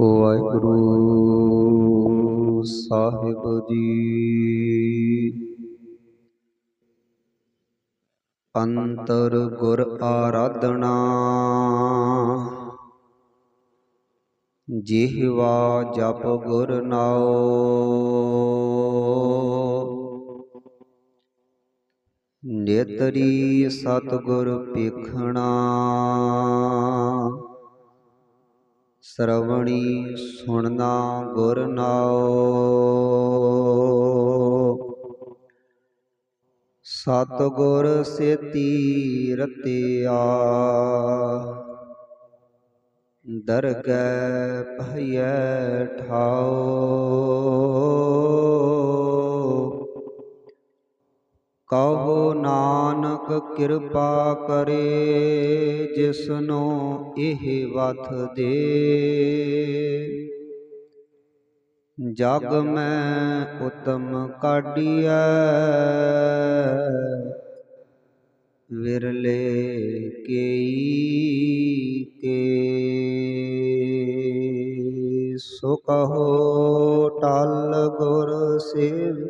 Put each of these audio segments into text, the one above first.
ਵਾਹਿਗੁਰੂ ਸਾਹਿਬ ਜੀ। ਅੰਤਰ ਗੁਰ ਆਰਾਧਨਾ। ਜਿਹਵਾ ਜਪ ਗੁਰ ਨਾਉ। ਨੇਤਰੀ ਸਤਿਗੁਰ ਪੇਖਣਾ ਸਰਵਣੀ ਸੁਣਨਾ ਗੁਰ ਨਾਉ। ਸਤਿਗੁਰ ਸੇਤੀ ਰਤਿਆ ਦਰਗਹਿ ਭਈਐ ਠਾਉ। ਕਹੋ ਨਾਨਕ ਕਿਰਪਾ ਕਰੇ, ਜਿਸਨੋ ਇਹ ਵਥ ਦੇ। ਜਗ ਮੈਂ ਉਤਮ ਕਾਢੀਐ, ਵਿਰਲੇ ਕੇਈ ਕੇ। ਸੋ ਕਹੋ ਟਲ ਗੁਰ ਸੇਵ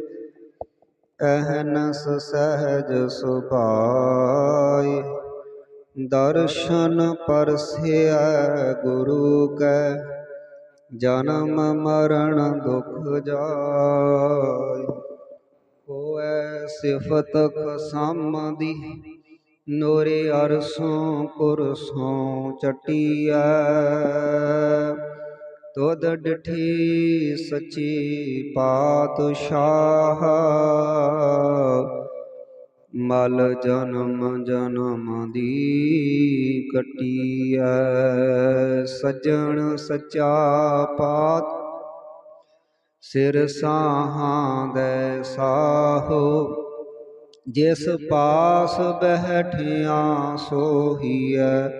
ਅਹਨਸ ਸਹਜ ਸੁਭਾਈ। ਦਰਸ਼ਨ ਪਰਸਿਆ ਗੁਰੂ ਕੈ, ਜਨਮ ਮਰਨ ਦੁਖ ਜਾਇ ਹੋਐ ਸਿਫਤ ਖਸਮ ਦੀ ਨੋਰੇ ਅਰਸੋਂ ਕੁਰਸੋਂ ਚਟੀਐ। ਤੁਧ ਡਿਠੀ ਸੱਚੀ ਪਾਤਸ਼ਾਹ। ਮਲ ਜਨਮ ਜਨਮ ਦੀ ਕਟੀਐ, ਸੱਜਣ ਸੱਚਾ ਪਾਤ। ਸਿਰ ਸਾਹਾਂ ਦੇ ਸਾਹੋ, ਜਿਸ ਪਾਸ ਬਹਿਠਿਆ ਸੋਹੀਐ।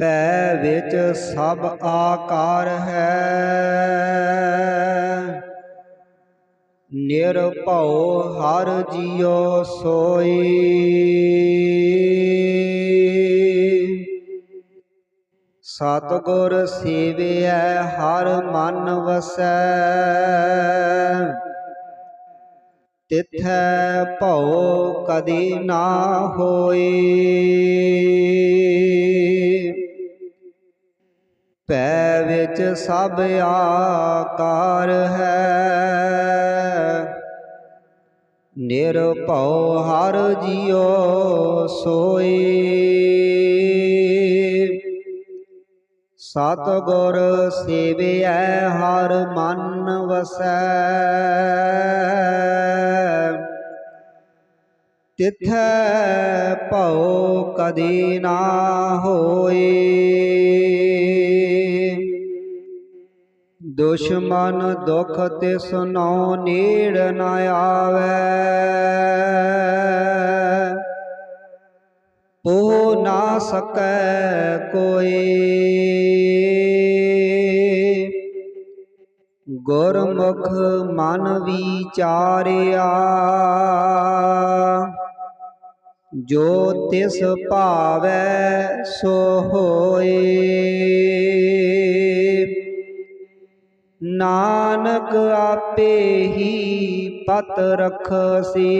ਪੈ ਵਿੱਚ ਸਭ ਆਕਾਰ ਹੈ। ਨਿਰਭਉ ਹਰ ਜਿਉ ਸੋਈ। ਸਤਗੁਰ ਸੇਵਿਐ ਹਰ ਮਨ ਵਸੈ। ਤਿਥੈ ਭਉ ਕਦੀ ਨਾ ਹੋਈ। ਪੈ ਵਿੱਚ ਸਭ ਆਕਾਰ ਹੈ। ਨਿਰਭਉ ਹਰ ਜਿਉ ਸੋਈ। ਸਤਗੁਰ ਸੇਵਿਐ ਹਰ ਮਨ ਵਸੈ। ਤਿਥੈ ਭਉ ਕਦੀ ਨਾ ਹੋਈ। ਦੁਸ਼ਮਨ ਦੁਖ ਤਿਸ ਨੋ ਨੀੜ ਨ ਆਵੈ। ਪੋ ਨਾ ਸਕੈ ਕੋਈ। ਗੁਰਮੁਖ ਮਨ ਵਿਚਾਰਿਆ। ਜੋ ਤਿਸ ਭਾਵੈ ਸੋ ਹੋਏ। ਨਾਨਕ ਆਪੇ ਹੀ ਪਤ ਰਖਸੀ।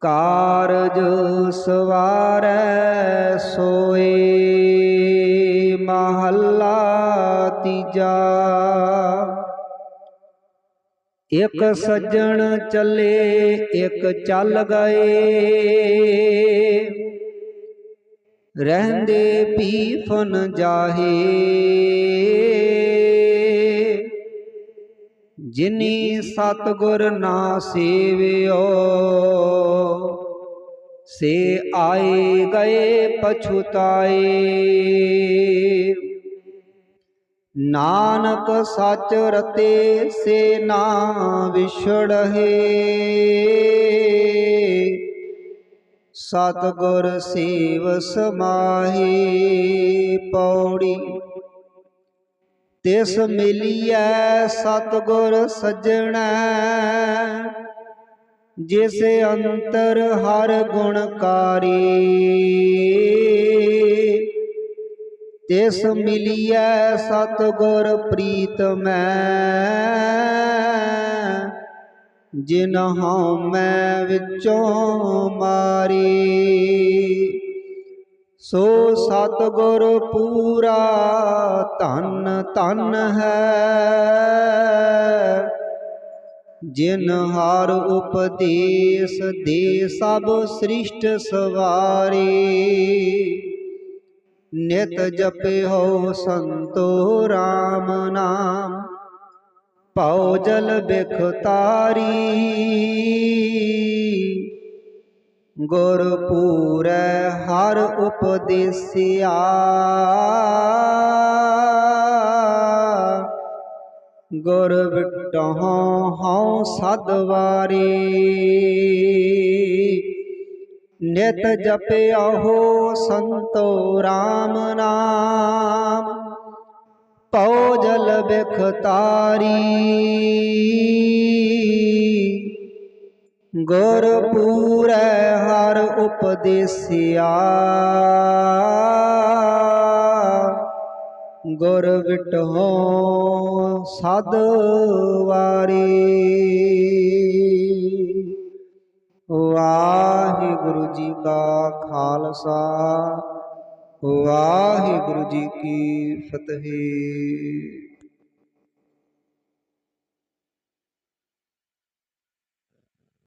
ਕਾਰਜ ਸਵਾਰੈ ਸੋਏ, ਮਹੱਲਾ ਤੀਜਾ। ਇੱਕ ਸੱਜਣ ਚੱਲੇ, ਇੱਕ ਚੱਲ ਗਏ। ਰਹਿੰਦੇ ਪੀਫਨ ਜਾਹੇ। ਜਿਨੀ ਸਤਗੁਰ ਨਾ ਸੇਵਿਓ, ਸੇ ਆਏ ਗਏ ਪਛੁਤਾਏ ਨਾਨਕ ਸਚ ਰਤੇ ਸੇ ਨਾ ਵਿਛੜਹੇ। ਸਤਿਗੁਰ ਸੇਵ ਸਮਾਹੀ ਪੌੜੀ। ਤਿਸ ਮਿਲੀਐ ਸਤਿਗੁਰ ਸਜਣੈ, ਜਿਸ ਅੰਤਰ ਹਰ ਗੁਣਕਾਰੀ ਤਿਸ ਮਿਲੀਐ ਸਤਿਗੁਰ ਪ੍ਰੀਤਮੈ ਜਿਨ ਹਉ ਮੈਂ ਵਿੱਚੋਂ ਮਾਰੀ। ਸੋ ਸਤਿਗੁਰ ਪੂਰਾ ਧਨ ਧਨ ਹੈ। ਜਿਨ ਹਰ ਉਪਦੇਸ਼ ਦੇ ਸਭ ਸ੍ਰਿਸ਼ਟ ਸਵਾਰੀ। ਨਿਤ ਜਪਿਓ ਸੰਤੋ RAM ਨਾਮ। ਪਉ ਜਲ ਬਿਖ ਤਾਰੀ। ਗੁਰ ਪੂਰੈ ਹਰ ਉਪਦੇਸਿਆ। ਗੁਰ ਵਿਟਹੁ ਹਉ ਸਦਵਾਰੀ ਨਿਤ ਜਪਿਓ ਸੰਤੋ RAM ਨਾਮ। ਪਉ ਜਲ ਬਿਖ ਤਾਰੀ ਗੁਰ ਪੂਰੈ ਹਰ ਉਪਦੇਸਿਆ। ਗੁਰ ਵਿਟਹੁ ਸਦ ਵਾਰੀ। ਵਾਹਿਗੁਰੂ ਜੀ ਕਾ ਖਾਲਸਾ। ਵਾਹਿਗੁਰੂ ਜੀ ਕੀ ਫਤਿਹ।